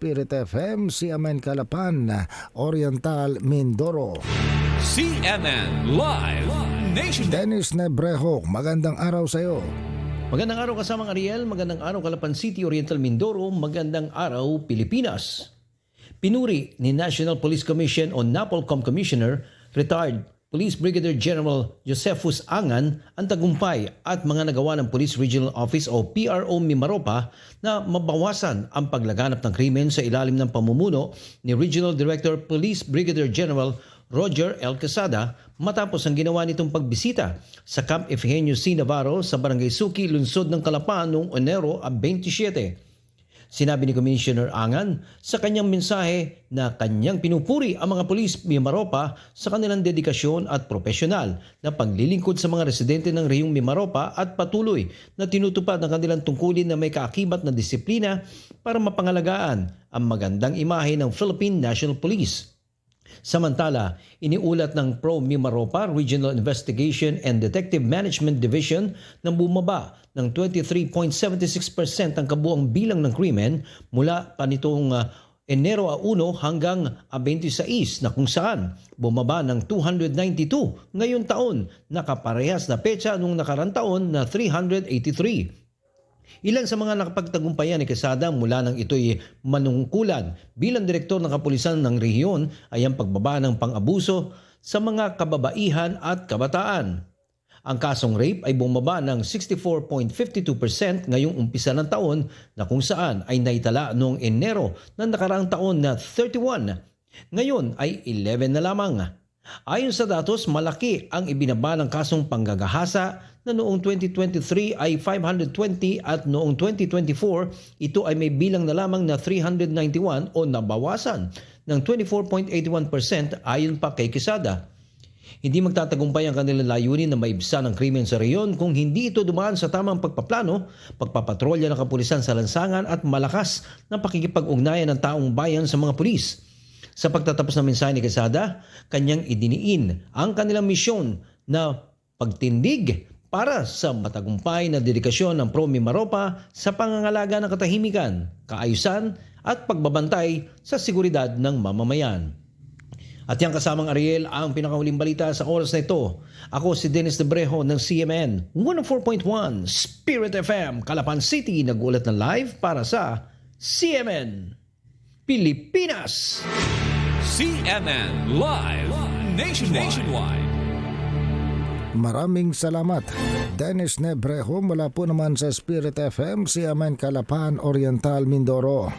Spirit FM, si Amen Kalapan, Oriental, Mindoro. CNN Live Nation. Dennis Nebrejo, magandang araw sa iyo. Magandang araw kasamang Ariel, magandang araw Calapan City, Oriental Mindoro, magandang araw Pilipinas. Pinuri ni National Police Commission o NAPOLCOM Commissioner, retired Police Brigadier General Josephus Angan ang tagumpay at mga nagawa ng Police Regional Office o PRO Mimaropa na mabawasan ang paglaganap ng krimen sa ilalim ng pamumuno ni Regional Director Police Brigadier General Roger L. Quesada matapos ang ginawa nitong pagbisita sa Camp Efgenio C. Navarro sa Barangay Suki, lungsod ng Calapan noong Enero 27. Sinabi ni Commissioner Angan sa kanyang mensahe na kanyang pinupuri ang mga pulis Mimaropa sa kanilang dedikasyon at profesional na paglilingkod sa mga residente ng Reyong Mimaropa at patuloy na tinutupad ang kanilang tungkulin na may kaakibat na disiplina para mapangalagaan ang magandang imahe ng Philippine National Police. Samantala, iniulat ng Pro Mimaropa Regional Investigation and Detective Management Division na bumaba ng 23.76% ang kabuang bilang ng krimen mula pa nitong ah, Enero 1 hanggang ah, 26 na kung saan bumaba ng 292 ngayon taon na kaparehas na petsa nung nakarang taon na 383. Ilan sa mga nakapagtagumpayan ni Quesada mula nang ito'y manungkulan bilang direktor ng kapulisan ng rehiyon ay ang pagbaba ng pang-abuso sa mga kababaihan at kabataan. Ang kasong rape ay bumaba ng 64.52% ngayong umpisa ng taon na kung saan ay naitala noong Enero ng nakaraang taon na 31. Ngayon ay 11 na lamang. Ayon sa datos, malaki ang ibinaba ng kasong panggagahasa na noong 2023 ay 520 at noong 2024 ito ay may bilang na lamang na 391 o nabawasan ng 24.81% ayon pa kay Quesada. Hindi magtatagumpay ang kanilang layunin na maibsan ang krimen sa reyon kung hindi ito dumaan sa tamang pagpaplano, pagpapatrolya ng kapulisan sa lansangan at malakas na pakikipag-ugnayan ng taong bayan sa mga pulis. Sa pagtatapos ng mensahe ni Quesada, kanyang idiniin ang kanilang misyon na pagtindig para sa matagumpay na dedikasyon ng Pro Mimaropa sa pangangalaga ng katahimikan, kaayusan at pagbabantay sa seguridad ng mamamayan. At yan kasamang Ariel ang pinakauling balita sa oras na ito. Ako si Dennis Debrejo ng CMN 104.1 Spirit FM, Calapan City, nagulat na live para sa CMN Pilipinas. CNN Live Nation Nationwide. Maraming salamat. Dennis Nebrejo mula po naman sa Spirit FM, si Amen Kalapan, Oriental, Mindoro.